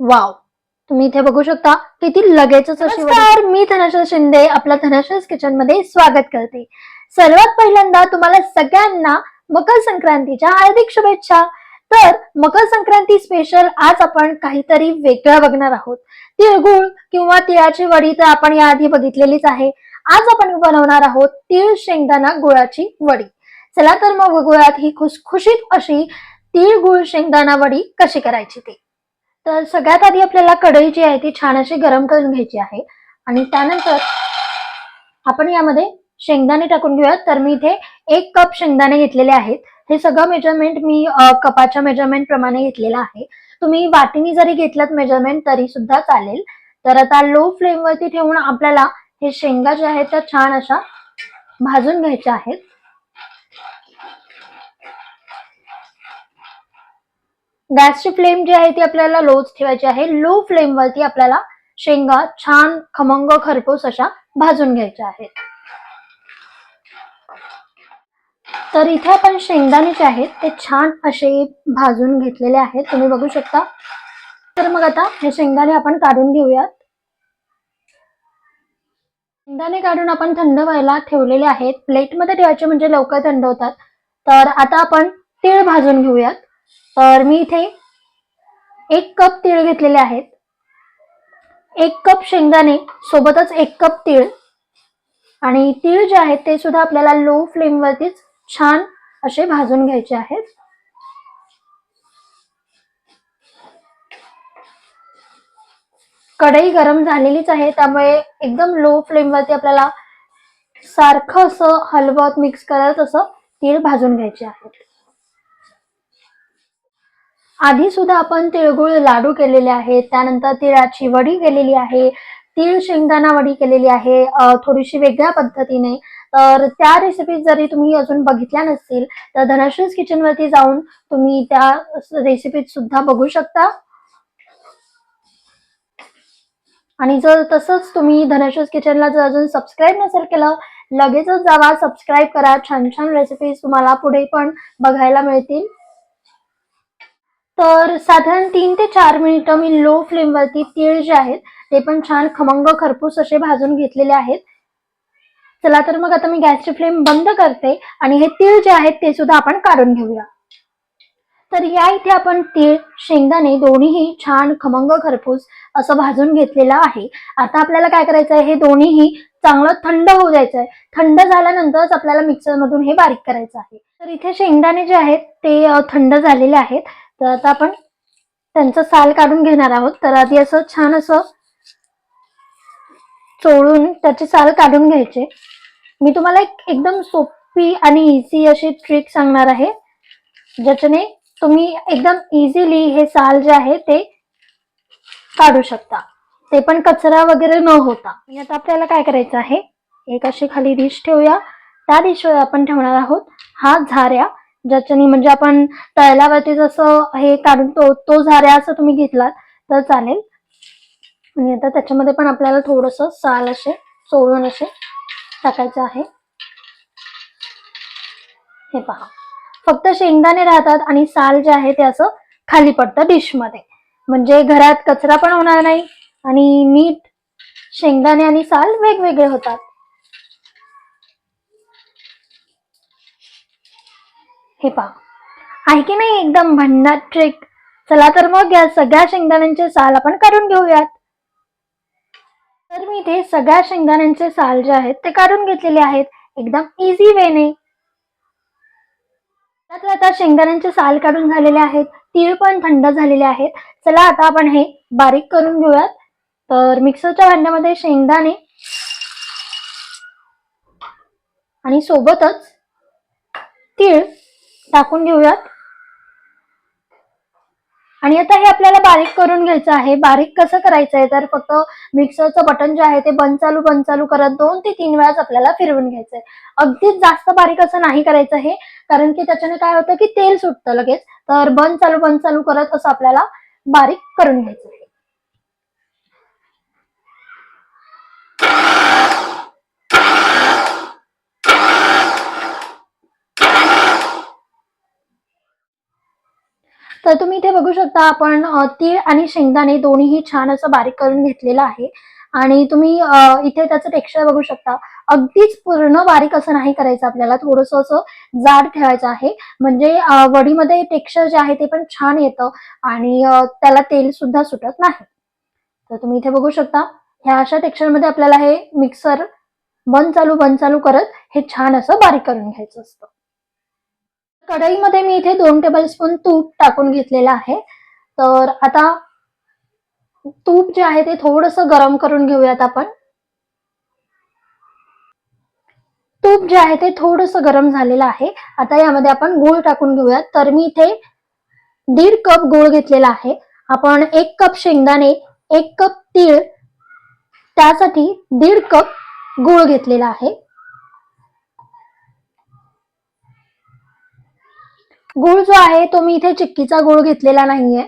Wow. तुम्ही इथे बघू शकता किती लगेचच नमस्कार. मी धनश्री शिंदे आपल्या धनश्रीज किचनमध्ये स्वागत करते. सर्वात पहिल्यांदा तुम्हाला सगळ्यांना मकर संक्रांतीच्या हार्दिक शुभेच्छा. तर मकर संक्रांती स्पेशल आज आपण काहीतरी वेगळं बघणार आहोत. तिळगुळ किंवा तिळाची वडी तर आपण याआधी बघितलेलीच आहे. आज आपण बनवणार आहोत तीळ शेंगदाणा गुळाची वडी. चला तर मग बघूयात ही खुशखुशीत अशी तीळ गुळ शेंगदाणा वडी कशी करायची ते. तर सगळ्यात आधी आपल्याला कढई जी आहे ती छान अशी गरम करून घ्यायची आहे. आणि त्यानंतर आपण यामध्ये शेंगदाणे टाकून घेऊयात. तर मी इथे एक कप शेंगदाणे घेतलेले आहेत. हे सगळं मेजरमेंट मी कपाच्या मेजरमेंट प्रमाणे घेतलेलं आहे. तुम्ही वाटीनी जरी घेतलात मेजरमेंट तरी सुद्धा चालेल. तर आता लो फ्लेमवरती ठेवून आपल्याला हे शेंगा ज्या आहेत त्या छान अशा भाजून घ्यायच्या आहेत. गॅसची फ्लेम जी आहे ती आपल्याला लोच ठेवायची आहे. लो फ्लेम वरती आपल्याला शेंगा छान खमंग खरपूस अशा भाजून घ्यायच्या आहेत. तर इथे आपण शेंगदाणे जे आहेत ते छान असे भाजून घेतलेले आहेत. तुम्ही बघू शकता. तर मग आता हे शेंगदाणे आपण काढून घेऊयात. शेंगदाणे काढून आपण थंड व्हायला ठेवलेले आहेत. प्लेटमध्ये ठेवायचे म्हणजे लवकर थंड होतात. तर आता आपण तीळ भाजून घेऊयात. तर मी इथे एक कप तीळ घेतलेले आहेत. एक कप शेंगदाणे सोबतच एक कप तीळ. आणि तीळ जे आहेत ते सुद्धा आपल्याला लो फ्लेमवरतीच छान असे भाजून घ्यायचे आहेत. कढई गरम झालेलीच आहे त्यामुळे एकदम लो फ्लेमवरती आपल्याला सारखं असं हलवत मिक्स करत असं तीळ भाजून घ्यायचे आहेत. आधी सुद्धा आपण तिळगुळ लाडू केलेले आहेत त्यानंतर तिळाची वडी केलेली आहे तीळ शेंगदाणा वडी केलेली आहे थोडीशी वेगळ्या पद्धतीने. तर त्या रेसिपी जरी तुम्ही अजून बघितल्या नसतील तर धनश्रीज किचन वरती जाऊन तुम्ही त्या रेसिपीत सुद्धा बघू शकता. आणि जर तसंच तुम्ही धनश्रीज किचनला जर अजून सबस्क्राईब नसेल केलं लगेचच जावा सबस्क्राईब करा. छान छान रेसिपीज तुम्हाला पुढे पण बघायला मिळतील. तर साधारण तीन ते चार मिनिटं मी लो फ्लेमवरती तीळ जे आहेत ते पण छान खमंग खरपूस असे भाजून घेतलेले आहेत. चला तर मग आता मी गॅसची फ्लेम बंद करते आणि हे तीळ जे आहेत ते सुद्धा आपण काढून घेऊया. तर या इथे आपण तीळ शेंगदाणे दोन्हीही छान खमंग खरपूस असं भाजून घेतलेलं आहे. आता आपल्याला काय करायचं आहे हे दोन्हीही चांगलं थंड होऊ द्यायचं आहे थंड झाल्यानंतरच आपल्याला मिक्सर मधून हे बारीक करायचं आहे. तर इथे शेंगदाणे जे आहेत ते थंड झालेले आहेत. तर आता आपण त्यांचं साल काढून घेणार आहोत. तर आधी असं छान असं चोळून त्याचे साल काढून घ्यायचे. मी तुम्हाला एक एकदम सोपी आणि इझी अशी ट्रिक सांगणार आहे. ज्याच्याने तुम्ही एकदम इझिली हे साल जे आहे ते काढू शकता. ते पण कचरा वगैरे न होता. आता आपल्याला काय करायचं आहे? एक अशी खाली डिश ठेवूया. त्या डिशवर आपण ठेवणार आहोत. हा झाऱ्या. ज्याच्यानी म्हणजे आपण तळल्यावरती जसं हे काढून तो तो झाऱ्या असं तुम्ही घेतलात तर चालेल. आणि आता त्याच्यामध्ये पण आपल्याला थोडस साल असे चोळून असे टाकायचं आहे. हे पहा. फक्त शेंगदाणे राहतात आणि साल जे आहे ते असं खाली पडतं डिशमध्ये म्हणजे घरात कचरा पण होणार नाही आणि नीट शेंगदाणे आणि साल वेगवेगळे होतात. हे पहा. आहे की नाही एकदम भन्नाट ट्रिक चला तर मग या सगळ्या शेंगदाण्यांचे साल आपण काढून घेऊयात. तर मी इथे सगळ्या शेंगदाण्यांचे साल जे आहेत ते काढून घेतलेले आहेत. एकदम इझी वेने तर आता शेंगदाण्यांचे साल काढून झालेले आहेत. तीळ पण थंड झालेले आहेत. चला आता आपण हे बारीक करून घेऊयात. तर मिक्सरच्या भांड्यामध्ये शेंगदाणे आणि सोबतच तीळ. टाकून घेऊयात. आणि आता हे आपल्याला बारीक करून घ्यायचं आहे. बारीक कसं करायचं आहे? तर फक्त मिक्सरचं बटन जे आहे ते बंद चालू बंद चालू करत दोन ते तीन वेळाच आपल्याला फिरवून घ्यायचंय. अगदीच जास्त बारीक असं नाही करायचं हे कारण की त्याच्याने काय होतं की तेल सुटतं लगेच. तर बंद चालू बंद चालू करत असं आपल्याला बारीक करून घ्यायचं आहे तर तुम्ही इथे बघू शकता आपण तीळ आणि शेंगदाणे दोन्हीही छान असं बारीक करून घेतलेलं आहे. आणि तुम्ही इथे त्याचं टेक्स्चर बघू शकता. अगदीच पूर्ण बारीक असं नाही करायचं आपल्याला. थोडंसं असं जाड ठेवायचं आहे. म्हणजे वडीमध्ये टेक्स्चर जे आहे ते पण छान येतं आणि त्याला तेल सुद्धा सुटत नाही. तर तुम्ही इथे बघू शकता. ह्या अशा टेक्स्चरमध्ये आपल्याला हे मिक्सर बंद चालू बंद चालू करत हे छान असं बारीक करून घ्यायचं असतं. कढईमध्ये मी इथे दोन टेबल स्पून तूप टाकून घेतलेलं आहे. तर आता तूप जे आहे ते थोडस गरम करून घेऊयात आपण. तूप जे आहे ते थोडस गरम झालेलं आहे. आता यामध्ये आपण गूळ टाकून घेऊयात. तर मी इथे दीड कप गूळ घेतलेला आहे. आपण एक कप शेंगदाणे एक कप तीळ त्यासाठी दीड कप गूळ घेतलेला आहे. गूळ जो आहे तो मी इथे चिक्कीचा गूळ घेतलेला नाहीये.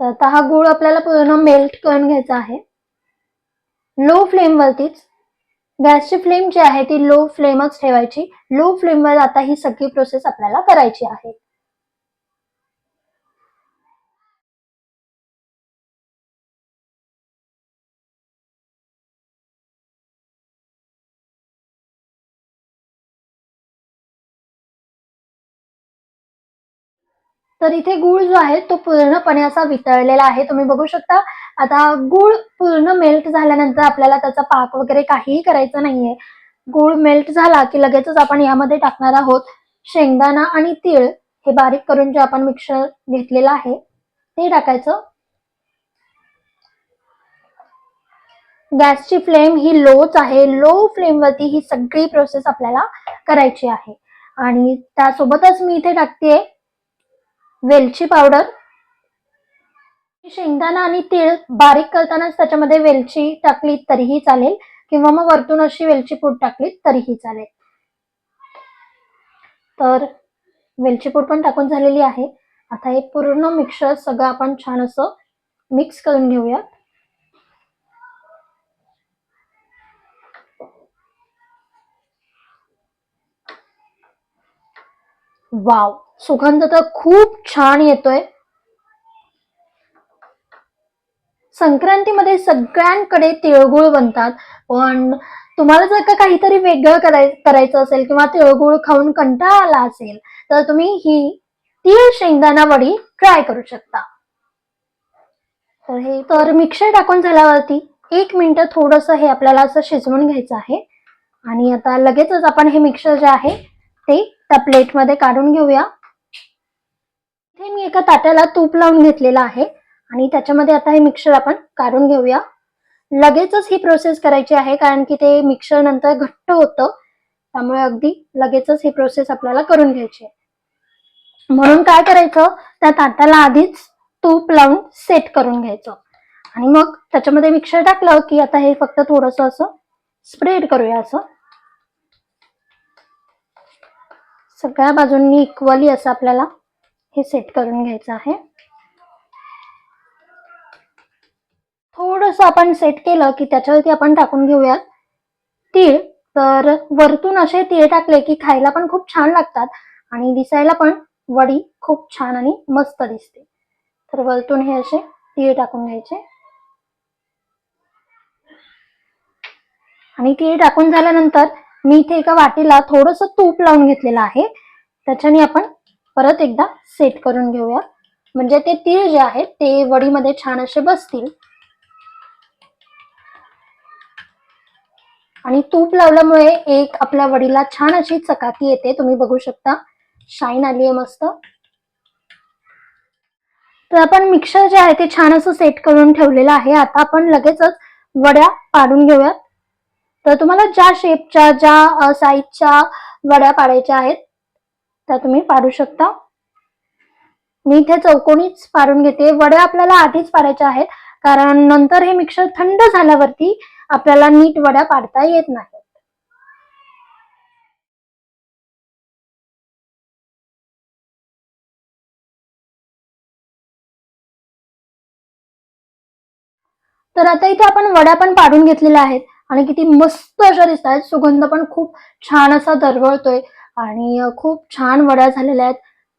तर आता हा गूळ आपल्याला पूर्ण मेल्ट करून घ्यायचा आहे. लो फ्लेमवरतीच गॅसची फ्लेम जी आहे ती लो फ्लेमच ठेवायची. लो फ्लेमवर आता ही सगळी प्रोसेस आपल्याला करायची आहे. तर इथे गूळ जो आहे तो पूर्णपणे असा वितळलेला आहे. तुम्ही बघू शकता आता गूळ पूर्ण मेल्ट झाल्यानंतर आपल्याला त्याचा पाक वगैरे काहीही करायचं नाहीये. गूळ मेल्ट झाला की लगेचच आपण यामध्ये टाकणार आहोत शेंगदाणा आणि तीळ. हे बारीक करून जे आपण मिक्सर घेतलेलं आहे ते टाकायचं. गॅसची फ्लेम ही लोच आहे. लो फ्लेमवरती ही सगळी प्रोसेस आपल्याला करायची आहे. आणि त्यासोबतच मी इथे टाकतेय वेलची पावडर शेंगदाणा आणि तीळ बारीक करतानाच त्याच्यामध्ये वेलची टाकली तरीही चालेल. किंवा मग वरतून अशी वेलची पूड टाकली तरीही चालेल. तर वेलची पूड पण टाकून झालेली आहे. आता हे पूर्ण मिक्सर सगळं आपण छान असं मिक्स करून घेऊयात. वाव सुगंध तर खूप छान येतोय. संक्रांतीमध्ये सगळ्यांकडे तिळगुळ बनतात. पण तुम्हाला जर का काहीतरी वेगळं कराय करायचं असेल किंवा तिळगुळ खाऊन कंटाळा आला असेल तर तुम्ही ही तीळ शेंगदाणा वडी ट्राय करू शकता. तर हे तर मिक्सर टाकून झाल्यावरती एक मिनिट थोडस हे आपल्याला असं शिजवून घ्यायचं आहे. आणि आता लगेचच आपण हे मिक्सर जे आहे ते त्या प्लेटमध्ये काढून घेऊया. इथे मी एका ताट्याला तूप लावून घेतलेलं आहे. आणि त्याच्यामध्ये आता हे मिक्सर आपण काढून घेऊया. लगेचच ही प्रोसेस करायची आहे कारण की ते मिक्सर नंतर घट्ट होतं. त्यामुळे अगदी लगेचच ही प्रोसेस आपल्याला करून घ्यायची आहे. म्हणून काय करायचं त्या ताटाला आधीच तूप लावून सेट करून घ्यायचं. आणि मग त्याच्यामध्ये मिक्सर टाकलं की आता हे फक्त थोडस असं स्प्रेड करूया असं. सगळ्या बाजूंनी इक्वली असं आपल्याला हे सेट करून घ्यायचं आहे. थोडस आपण सेट केलं की त्याच्यावरती आपण टाकून घेऊयात. तीळ तर वरतून असे तीळ टाकले की खायला पण खूप छान लागतात आणि दिसायला पण वडी खूप छान आणि मस्त दिसते. तर वरतून हे असे तीळ टाकून घ्यायचे. आणि तीळ टाकून झाल्यानंतर मी इथे एका वाटीला थोडस तूप लावून घेतलेलं आहे. त्याच्याने आपण परत एकदा सेट करून घेऊया. म्हणजे ते तीळ जे आहेत ते वडीमध्ये छान असे बसतील. आणि तूप लावल्यामुळे एक आपल्या वडीला छान अशी चकाकी येते. तुम्ही बघू शकता. शाईन आली आहे मस्त. तर आपण मिक्सर जे आहे ते छान असं सेट करून ठेवलेलं आहे. आता आपण लगेचच वड्या पाडून घेऊयात. तर तुम्हाला ज्या शेपच्या ज्या साईजच्या वड्या पाडायच्या आहेत त्या तुम्ही पाडू शकता. मी इथे चौकोनीच पाडून घेते. वड्या आपल्याला आधीच पाडायच्या आहेत. कारण नंतर हे मिक्सर थंड झाल्यावरती आपल्याला नीट वड्या पाडता येत नाही तर आता इथे आपण वड्या पण पाडून घेतलेल्या आहेत. आणि किती मस्त अशा दिसत आहेत सुगंध पण खूप छान असा दरवळतोय. आणि खूप छान वड्या झालेल्या आहेत.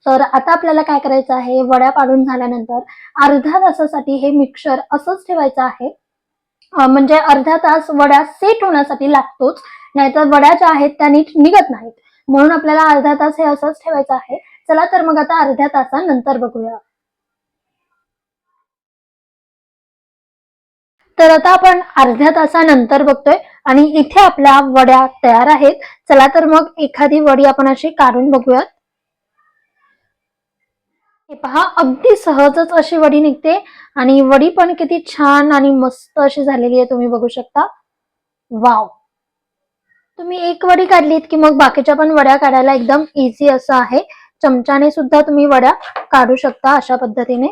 तर आता आपल्याला काय करायचं आहे? वड्या पाडून झाल्यानंतर अर्ध्या तासासाठी हे मिक्सर असंच ठेवायचं आहे. म्हणजे अर्ध्या तास वड्या सेट होण्यासाठी लागतोच. नाहीतर वड्या ज्या आहेत त्या नीट निघत नाहीत. म्हणून आपल्याला अर्धा तास हे असंच ठेवायचं आहे. चला तर मग आता अर्ध्या तासानंतर बघूया. तर आता आपण अर्ध्या तासानंतर बघतोय. आणि इथे आपल्या वड्या तयार आहेत. चला तर मग एखादी वडी आपण अशी काढून बघूयात. हे पहा अगदी सहजच अशी वडी निघते. आणि वडी पण किती छान आणि मस्त अशी झालेली आहे तुम्ही बघू शकता. वाव. तुम्ही एक वडी काढलीत की मग बाकीच्या पण वड्या काढायला एकदम इझी असं आहे. चमच्याने सुद्धा तुम्ही वड्या काढू शकता अशा पद्धतीने.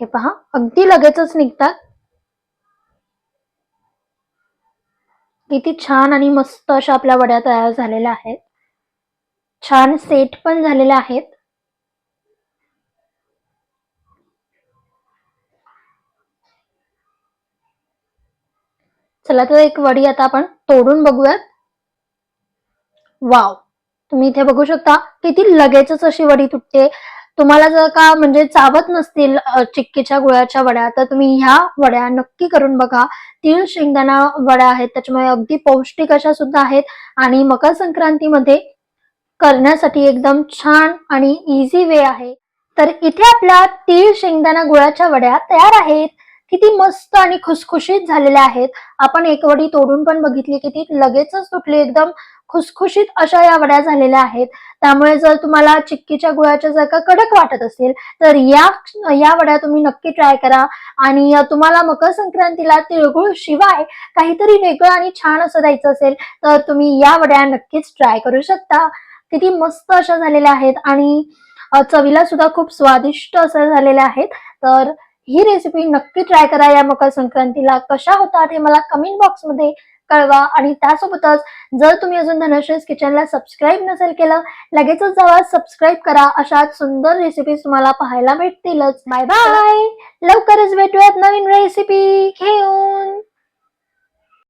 हे पहा अगदी लगेचच निघतात. किती छान आणि मस्त अशा आपल्या वड्या तयार झालेल्या आहेत. छान सेट पण झालेल्या आहेत. चला तर एक वडी आता आपण तोडून बघूयात. वाव तुम्ही इथे बघू शकता किती लगेचच अशी वडी तुटते. तुम्हाला जर का म्हणजे चावत नसतील चिक्कीच्या गुळाच्या वड्या तर तुम्ही ह्या वड्या नक्की करून बघा. तीळ शेंगदाणा वड्या आहेत त्याच्यामुळे अगदी पौष्टिक अशा सुद्धा आहेत. आणि मकर संक्रांतीमध्ये करण्यासाठी एकदम छान आणि इझी वे आहे. तर इथे आपल्या तीळ शेंगदाणा गुळाच्या वड्या तयार आहेत. किती मस्त आणि खुसखुशीत झालेल्या आहेत. आपण एक वडी तोडून पण बघितली की ती लगेचच तुटली एकदम खुसखुशीत अशा या वड्या झालेल्या आहेत. त्यामुळे जर तुम्हाला चिक्कीच्या गुळाच्या जर का कडक वाटत असेल तर या या वड्या तुम्ही नक्की ट्राय करा. आणि तुम्हाला मकर संक्रांतीला तिळगुळ शिवाय काहीतरी वेगळं आणि छान असं द्यायचं असेल तर तुम्ही या वड्या नक्कीच ट्राय करू शकता. किती मस्त अशा झालेल्या आहेत. आणि चवीला सुद्धा खूप स्वादिष्ट असं झालेल्या आहेत. तर ही रेसिपी नक्की ट्राय करा या मकर संक्रांतीला. कशा होतात हे मला कमेंट बॉक्समध्ये कळवा आणि त्यासोबतच जर तुम्ही अजून धनश्रेस किचनला सबस्क्राईब नसेल केलं लगेचच जावा सबस्क्राईब करा. अशा सुंदर रेसिपीज तुम्हाला पाहायला भेटतीलच. बाय बाय लवकरच भेटूयात नवीन रेसिपी घेऊन.